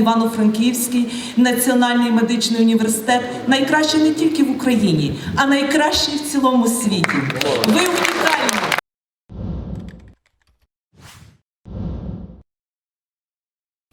Івано-Франківський національний медичний університет найкращий не тільки в Україні, а найкращий в цілому світі. Ви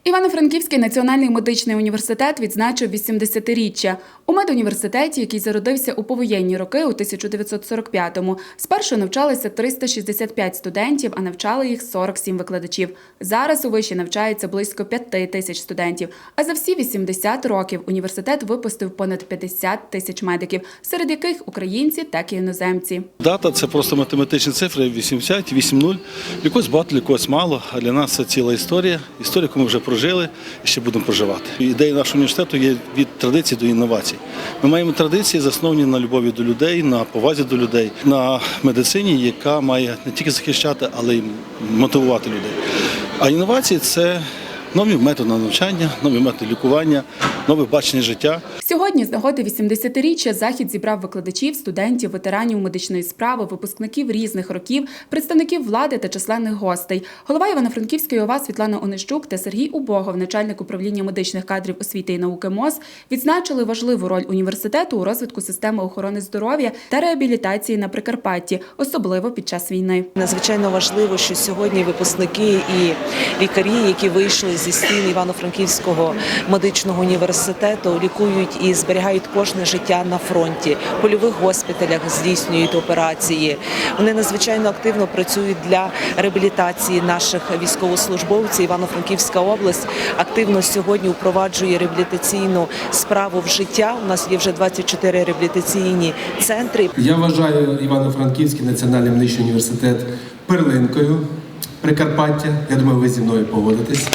Івано-Франківський національний медичний університет відзначив 80-річчя. У медуніверситеті, який зародився у повоєнні роки у 1945-му, спершу навчалися 365 студентів, а навчали їх 47 викладачів. Зараз у виші навчається близько 5 тисяч студентів. А за всі 80 років університет випустив понад 50 тисяч медиків, серед яких українці, так і іноземці. Дата це просто математичні цифри 80, 8-0. Для когось багато, для когось мало, а для нас це ціла історія. Історія, яку ми вже прожили і ще будемо проживати. Ідея нашого університету є від традицій до інновацій. Ми маємо традиції, засновані на любові до людей, на повазі до людей, на медицині, яка має не тільки захищати, але й мотивувати людей. А інновації це нові методи навчання, нові методи лікування, нове бачення життя. Сьогодні з нагоди 80-річчя захід зібрав викладачів, студентів, ветеранів медичної справи, випускників різних років, представників влади та численних гостей. Голова Івано-Франківської ОВА Світлана Онищук та Сергій Убогов, начальник управління медичних кадрів освіти і науки МОЗ, відзначили важливу роль університету у розвитку системи охорони здоров'я та реабілітації на Прикарпатті, особливо під час війни. Надзвичайно важливо, що сьогодні випускники і лікарі, які вийшли зі стін Івано-Франківського медичного університету, лікують і зберігають кожне життя на фронті, польових госпіталях здійснюють операції. Вони надзвичайно активно працюють для реабілітації наших військовослужбовців. Івано-Франківська область активно сьогодні впроваджує реабілітаційну справу в життя. У нас є вже 24 реабілітаційні центри. Я вважаю Івано-Франківський національний медичний університет перлинкою Прикарпаття. Я думаю, ви зі мною погодитесь.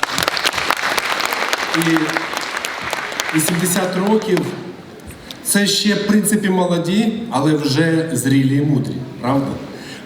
І 80 років це ще, в принципі, молоді, але вже зрілі і мудрі, правда?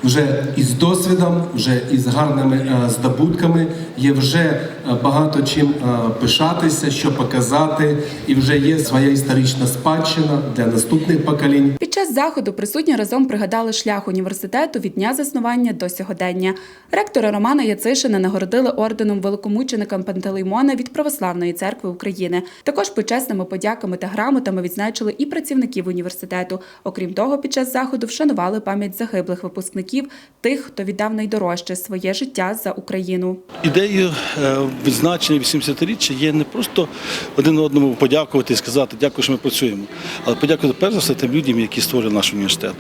Вже із досвідом, вже із гарними е, здобутками, є вже е, багато чим е, пишатися, що показати, і вже є своя історична спадщина для наступних поколінь. Час заходу присутні разом пригадали шлях університету від дня заснування до сьогодення. Ректора Романа Яцишина нагородили орденом великомученика Пантелеймона від Православної церкви України. Також почесними подяками та грамотами відзначили і працівників університету. Окрім того, під час заходу вшанували пам'ять загиблих випускників, тих, хто віддав найдорожче своє життя за Україну. Ідеєю е, відзначення 80-річчя є не просто один одному подякувати і сказати дякую, що ми працюємо, але подякувати перш за все тим людям, які створили наш університет.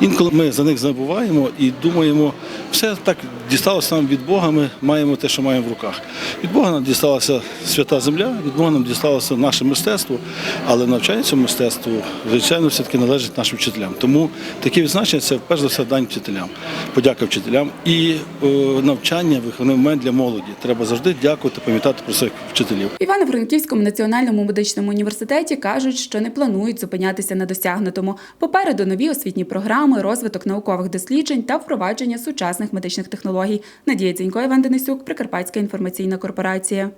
Інколи ми за них забуваємо і думаємо, все так дісталося нам від Бога. Ми маємо те, що маємо в руках. Від Бога нам дісталася свята земля, від Бога нам дісталося наше мистецтво, але навчання цього мистецтву, звичайно, все-таки належить нашим вчителям. Тому такі відзначення це перш за все дань вчителям, подяка вчителям і е, навчання виховний момент для молоді. Треба завжди дякувати, пам'ятати про своїх вчителів. В Івано-Франківському національному медичному університеті кажуть, що не планують зупинятися на досягнутому. Попереду нові освітні програми, розвиток наукових досліджень та впровадження сучасних медичних технологій. Надія Дзінько, Іван Денисюк, Прикарпатська інформаційна корпорація.